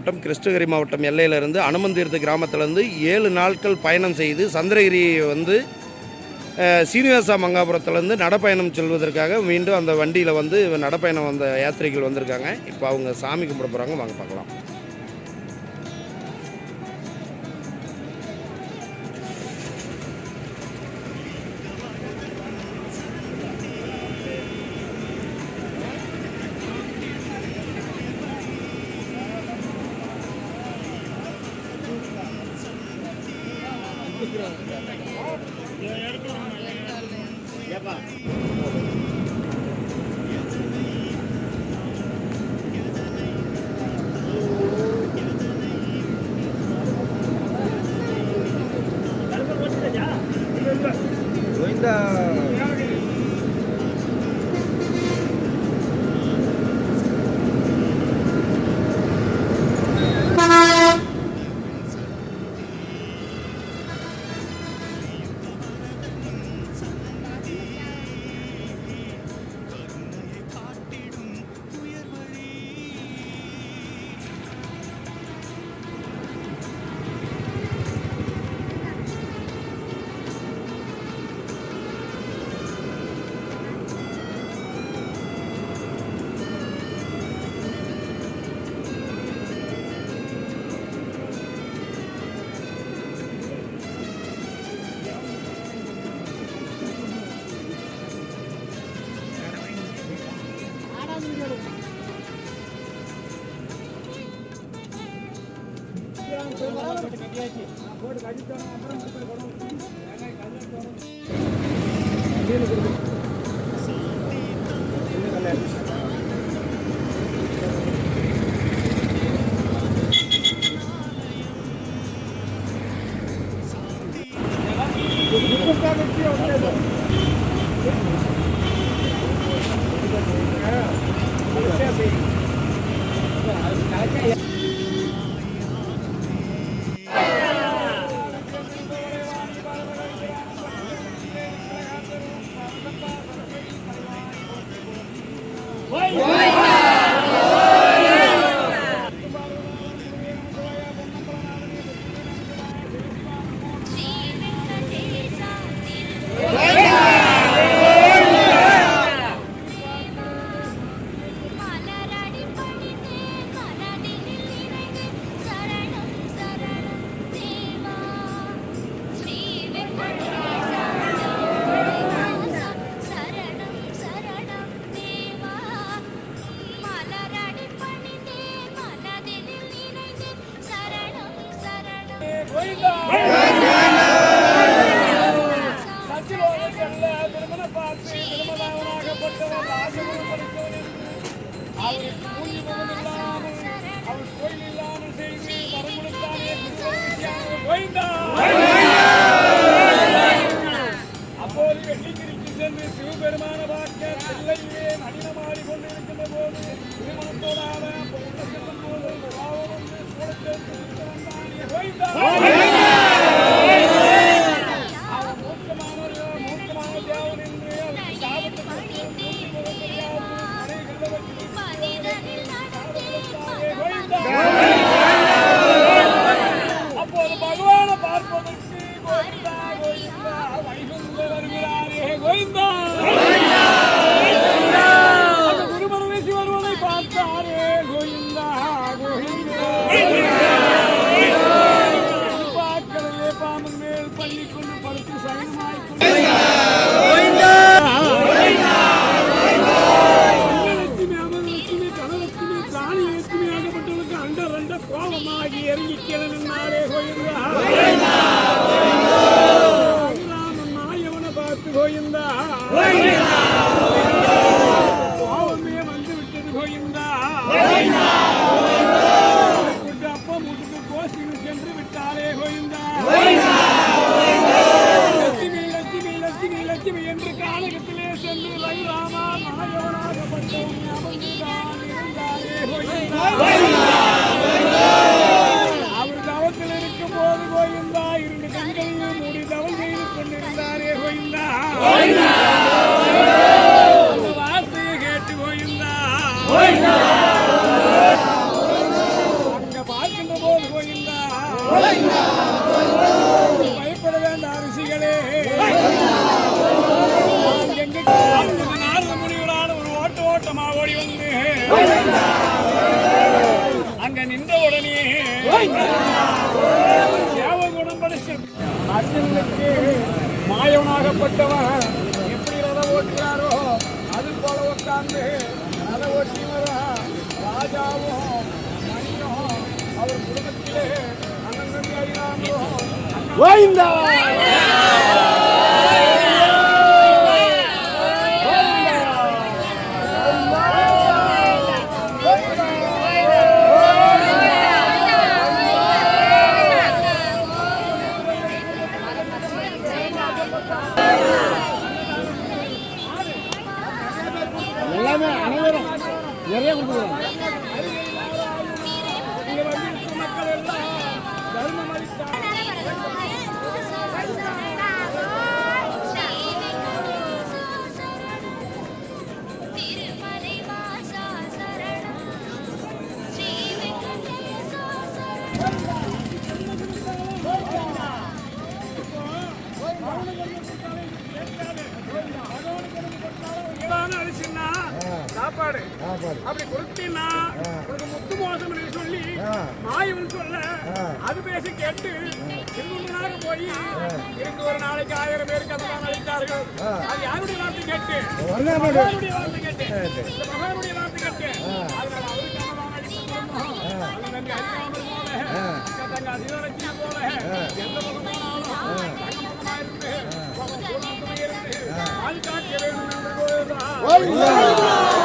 மாவட்டம் கிருஷ்ணகிரி மாவட்டம் எல்லையிலிருந்து அனுமந்தீர்த்து கிராமத்திலேருந்து ஏழு நாட்கள் பயணம் செய்து சந்திரகிரி வந்து சீனிவாசா மங்காபுரத்துலேருந்து நடப்பயணம் செல்வதற்காக மீண்டும் அந்த வண்டியில் வந்து நடப்பயணம் வந்த யாத்திரைகள் வந்திருக்காங்க. இப்போ அவங்க சாமி கும்பிட போகிறாங்க வாங்க பார்க்கலாம். verdade, dá uma வாசிகளே நாரத ஒரு ஓட்ட ஓட்டமா ஓடி அங்க நின்ற உடனே தேவகுணம் படிச்சு அர்ஜுனுக்கு மாயவனாகப்பட்டவன் எப்படி ரத ஓட்டுகிறாரோ அது போல உட்கார்ந்து ரத ஓட்டி ராஜாவும் மணியும் அவர் குடும்பத்திலே அண்ணன் அறியாமோ தம்பி அறியாமலும் கோவிந்தா எல்லாமே சாப்பாடு. அப்படி கொடுத்தீங்கன்னா உனக்கு முத்து மோசம் சொல்லி மாயவன் சொல்ல அது பேசி கேட்டு திருமணமாக போய் இருந்து ஒரு நாளைக்கு ஆயிரம் பேருக்கு அதெல்லாம் அளித்தார்கள். அது யாருடைய வார்த்தை கேட்டு? மகானுடைய வார்த்தை கேட்டு. மகானுடைய வார்த்தை கேட்டு. அதனால அவருக்கு அன்னதானம் அளிக்கணும். அந்த நம்பி வேண்டும் என்று கோருகிறார்.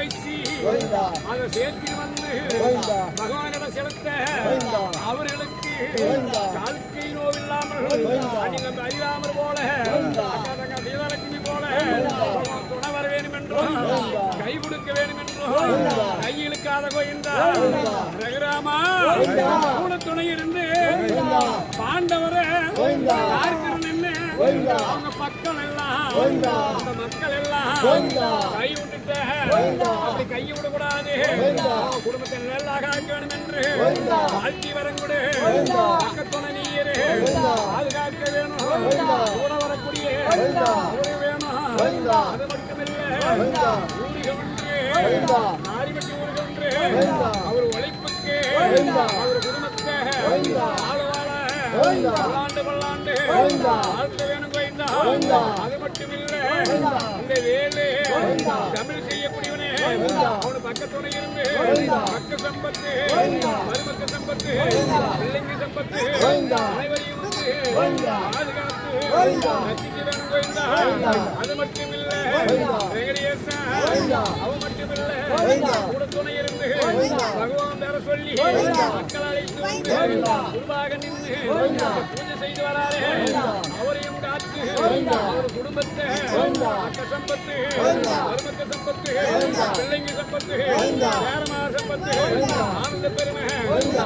வைத்து அதை சேர்த்து வந்து பகவானிட செலுத்த அவர்களுக்கு காலுக்கை நோவில்லாமல் நீங்கள் அறியாமல் போல சீதாலட்சுமி போல துணை வர வேண்டும் என்றும் கை கொடுக்க வேண்டும் என்றும் கை இழுக்காத கோயிந்தா ரகுராமா கூட துணை இருந்து பாண்டவரை அவங்க பக்கம் எல்லாம் அந்த மக்கள் எல்லாம் அப்படி கை விடக்கூடாது குடும்பத்தை நல்லாக ஆக்க வேண்டும் என்று வாழ்த்தி வரங்கூடு பக்கத்துணை நீர் பாதுகாக்க வேணும். கூட வரக்கூடிய. வேணும். அது மட்டுமில்லை ஊருக்கு ஒன்று. நாரிமட்டி ஊருக்கு ஒன்று. அவர் உழைப்புக்கு. அவர் குடும்பத்தை பல்லாண்டு பல்லாண்டு. வாழ்த்து வேணும் அது மட்டுமில்லை இந்த வேலு. தமிழ் செய்யக்கூடியவனே அவனு பக்கத்துணை இருந்து பக்க சம்பத்து மருமக்க சம்பத்து பிள்ளைங்க சம்பத்து அனைவரையும் பாதுகாத்து அது மட்டுமில்லை வெங்கடேசா சொல்லி மக்கள் அழைத்து வந்து குருவாக நின்று பூஜை செய்து வராரே அவரையும் காத்து அவர் குடும்பத்தை அக்க சம்பத்து மருமக்க சம்பத்து பிள்ளைங்க சம்பத்து வேறமார் சம்பத்து ஆனந்த பெருமை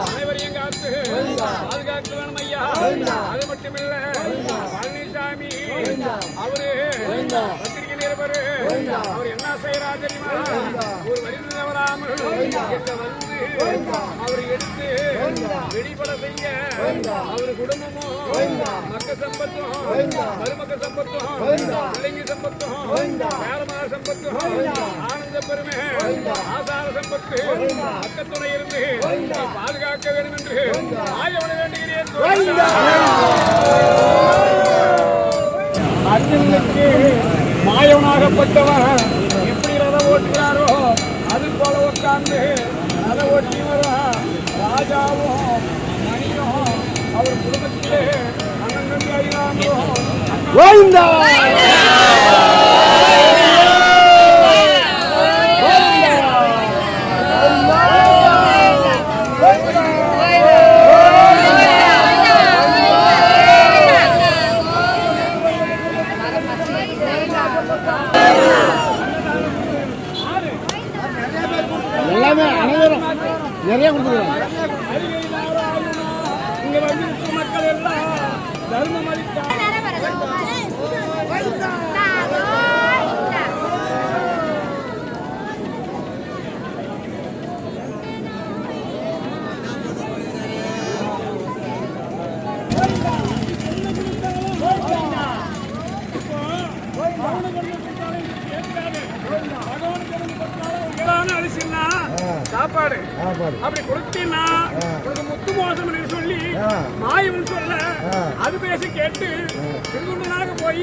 அனைவரையும் காத்து பாதுகாக்க வேணும் ஐயா அது மட்டுமில்ல பழனிசாமி அவரு நிருபரு அவர் என்ன செய்யறாரு தெரியுமா? ஒரு தவறாமல் எங்க வந்து அவர் எடுத்து வெளிப்பட செய்ய அவர் குடும்பமும் மக்க சம்பத்தும் மருமக்க சம்பத்தும் பிள்ளைங்க சம்பத்தும் வேறமார சம்பத்தும் ஆனந்த பெருமை ஆசார சம்பத்து பக்கத்துணை இருந்து பாதுகாக்க வேண்டும் என்று ஆயவன வேண்டுகிறேன். அர்ஜுனனுக்கு மாயவனாகப்பட்டவர். எப்படி ரதம் ஓட்டுகிறாரோ அது போல உட்கார்ந்து ரதம் ஓட்டி ராஜாவும் மணியும் அவர் குடும்பத்திலே அண்ணன் தம்பி அறியாமலும் சாப்பாடு அப்படி கொடுத்தீங்கன்னா உனக்கு முத்து மோசம் சொல்லி. மாயவன் சொல்ல. அது பேசி கேட்டு திருகுண்டனாக போய்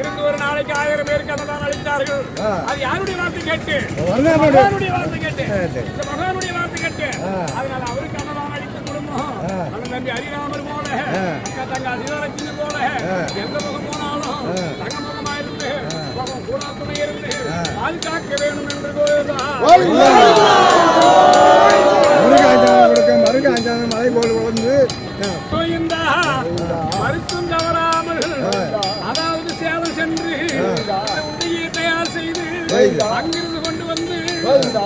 இருந்து ஒரு நாளைக்கு ஆயிரம் பேருக்கு அன்னதான் அளித்தார்கள். அது யாருடைய வார்த்தை கேட்டு மகானுடைய வார்த்தை கேட்டு. இந்த மகானுடைய வார்த்தை கேட்டு. அதனால அவருக்கு அன்னதான் அளித்த குடும்பம். அண்ணன் தம்பி ஹரிராமர் போல தங்க அதிரலட்சுமி போல. எந்த முகம் போனாலும். தங்க முகமா பாதுகாக்க வேணும் என்று கொடுக்க மருகாஞ்சானம் மலை போல் மருத்துவம் தவறாமல் அதாவது சேலம் சென்று தயார் செய்து அங்கிருந்து கொண்டு வந்து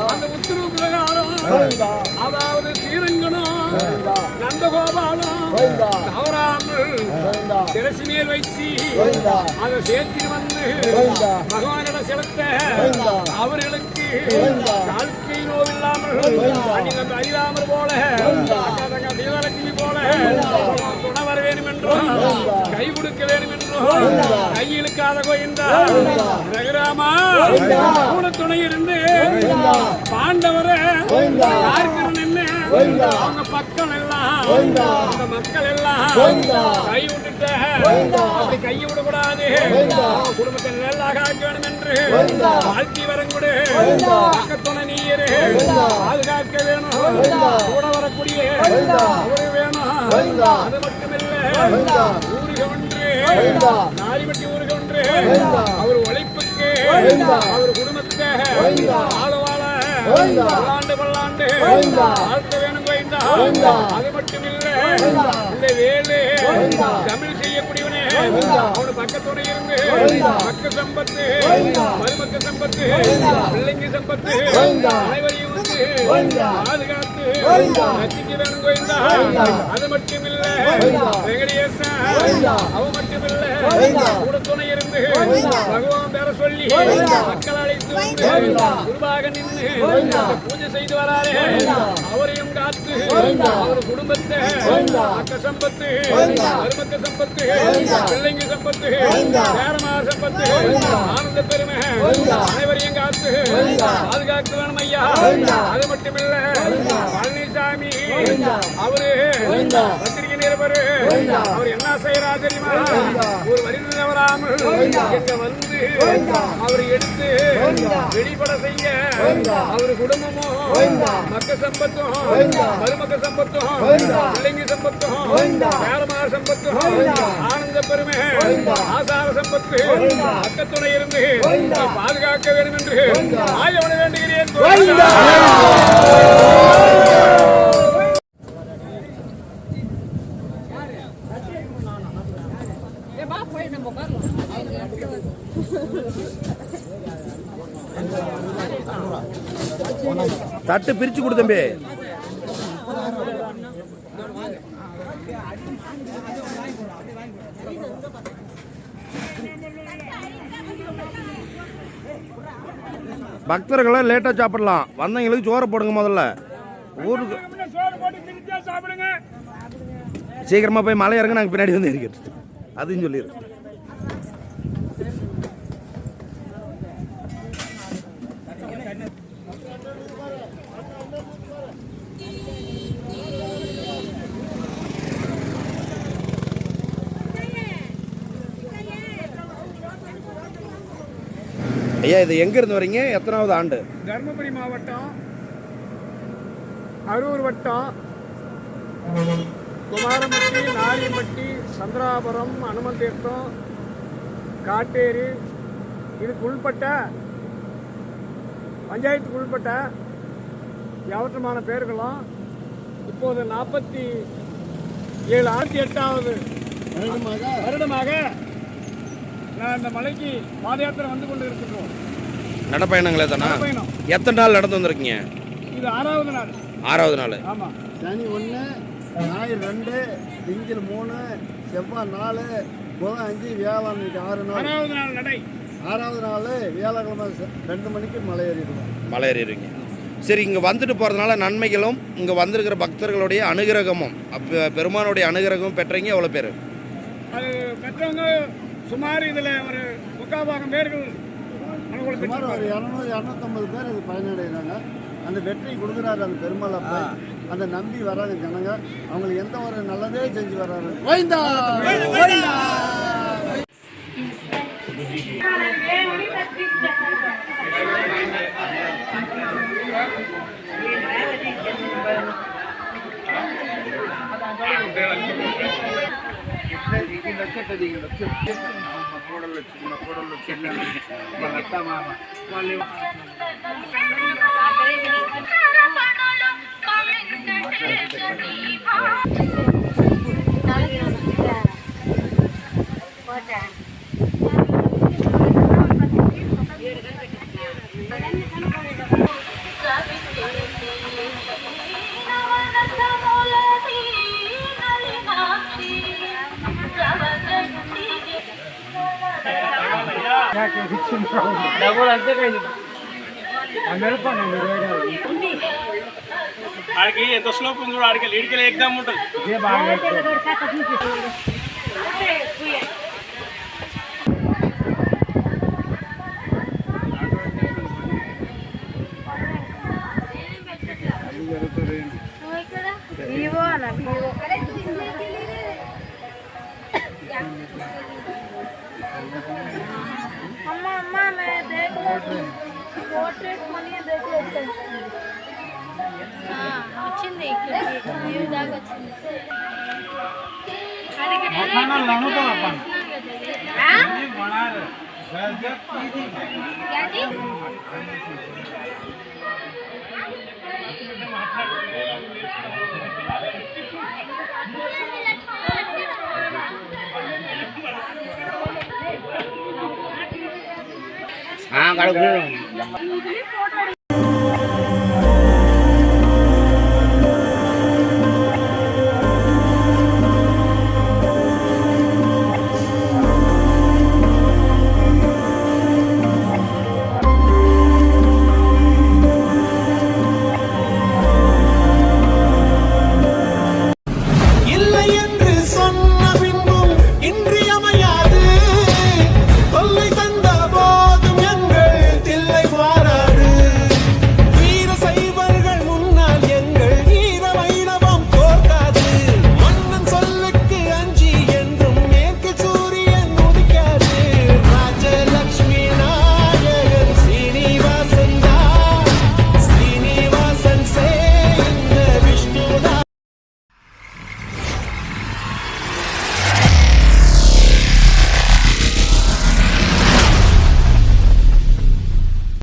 அந்த உத்தரவு பிரகாரம் அதாவது ஸ்ரீரங்கனும் நந்தகோபாலும் தவறாமல் சிரசு மேல் வைத்து அதை சேர்த்து வந்து பகவானிடம் செலுத்த அவர்களுக்கு வாழ்க்கை நோவில்லாமல் அடிநம் அறியாமல் போல தீபலட்சுமி போல துணை வர வேண்டும் என்றும் கை கொடுக்க வேண்டும் என்றும் கையிலுக்காத கோயிந்தா. ரகுராமா கூட துணை இருந்து பாண்டவர அவங்க பக்கம் எல்லாம் அந்த மக்கள் எல்லாம் கை விட்டுட்ட அப்படி கையை விடக்கூடாது. குடும்பத்தை நல்லா காக்க வேண்டும் என்று. வாழ்க்கை வரங்கூடு பக்கத்துணை நீரு பாதுகாக்க வேணும். கூட வரக்கூடிய அவரு வேணும். அது மட்டுமில்ல. ஊருக ஒன்று. நாரிமட்டி ஊருக ஒன்று. அவர் உழைப்புக்கு அவர் குடும்பத்தை ஆள வாழ பல்லாண்டு பல்லாண்டு வாழ்த்த வேணும் அது மட்டுமில்ல. வேலு தமிழ் பக்கத்தோட இருந்து. பக்க சம்பத்து. மருமக்க சம்பத்து. பிள்ளைங்க சம்பத்து. அனைவரையும் வந்து பாதுகாத்து. ரசிக்க வேணும் கோயிந்தா அது மட்டுமில்ல. வெங்கடேசா. அவ மட்டுமில்ல. கூட துணை இருந்து. பகவான் பேர சொல்லி மக்கள் அழைத்து வந்து குருவாக நின்று பூஜை செய்து வராரே. அவரையும் காத்து அவர் குடும்பத்தை அக்க சம்பத்து மருமக்க சம்பத்து பிள்ளைங்க சம்பத்து பேரமார் சம்பத்து ஆனந்த பெருமை அனைவரையும் காத்து பாதுகாக்க வேணும் ஐயா. அது மட்டுமில்ல பழனிசாமி அவரு பத்திரிகை நிருபரு அவர் என்ன செய்யறா தெரியுமா? ஒரு வரிந்து தவறாமல் இங்க வந்து. அவர் எடுத்து வெளிப்பட செய்ய. அவர் குடும்பமும் மக்க சம்பத்தும். மருமக்க சம்பத்தும். பிள்ளைங்க சம்பத்தும். பேரமார் சம்பத்தும். ஆனந்த பெருமை. ஆசார சம்பத்து. பக்கத்துணை இருந்து. பாதுகாக்க வேண்டும் என்று ஆயவன வேண்டுகிறேன். கோவிந்தா. தட்டு பிரிச்சு கொடு தம்பி. பக்தர்களை லேட்டாக சாப்பிடலாம். வந்தவங்களுக்கு சோறு போடுங்க முதல்ல. ஊருக்கு சீக்கிரமாக போய் மலை இறங்க நாங்கள் பின்னாடி வந்து இருக்கிறது அதையும் சொல்லிடுறோம் ஐயா இது எங்கேருந்து வரீங்க? எத்தனாவது ஆண்டு? தருமபுரி மாவட்டம் அரூர் வட்டம் குமாரம்பட்டி நாரியம்பட்டி சந்திராபுரம் அனுமன் தீர்த்தம் காட்டேரி. இதுக்கு உள்பட்ட பஞ்சாயத்துக்கு உள்பட்ட யாவற்றமான பேர்களும் இப்போது நாற்பத்தி ஏழு ஆயிரத்தி எட்டாவது வருடமாக நான் இந்த மலைக்கு பாத யாத்திரை வந்து கொண்டு இருக்கின்றோம் நடப்பயணங்களே தானா? பயணம் எத்தனை நாள் நடந்து வந்திருக்கீங்க? இது ஆறாவது நாள். ஆறாவது நாள். ஆமா. சனி ஒன்று ஞாயிறு ரெண்டு திங்கள் மூணு செவ்வாய் நாலு புதன் அஞ்சு வியாழன் ஆறு நாள். ஆறாவது நாள் நடை. ஆறாவது நாள் வியாழக்கிழமை ரெண்டு மணிக்கு மலை ஏறிடுவோம். மலை ஏறிடுவீங்க சரி இங்கே வந்துட்டு போகிறதுனால நன்மைகளும் இங்கே வந்திருக்கிற பக்தர்களுடைய அனுகிரகமும் அப்போ பெருமானுடைய அனுகிரகமும் பெற்றீங்க எவ்வளோ பேர்? அது பெற்றவங்க சுமார் இதுல ஒரு முக்கால் பாகம் பேர்கள் சுமார் ஒரு. இரநூறு இரநூத்தம்பது பேர் இது பயனடைகிறாங்க. அந்த வெற்றி கொடுக்குறாரு அந்த பெருமாள் அப்ப. அந்த நம்பி வராங்க ஜனங்க அவங்களுக்கு எந்த ஒரு நல்லதே செஞ்சு வர்றாரு కిందొచ్చి ఎట్లా దిగిండొచ్చు మా కోడలు వచ్చి మా కోడలు వచ్చి మా అత్త మామ వాళ్ళు డబ్బులు అంతే ఆడికి ఎంత స్లోపు ఆడికి లీడికి ఎగ్జామ్ ఉంటుంది हाँ गाड़ी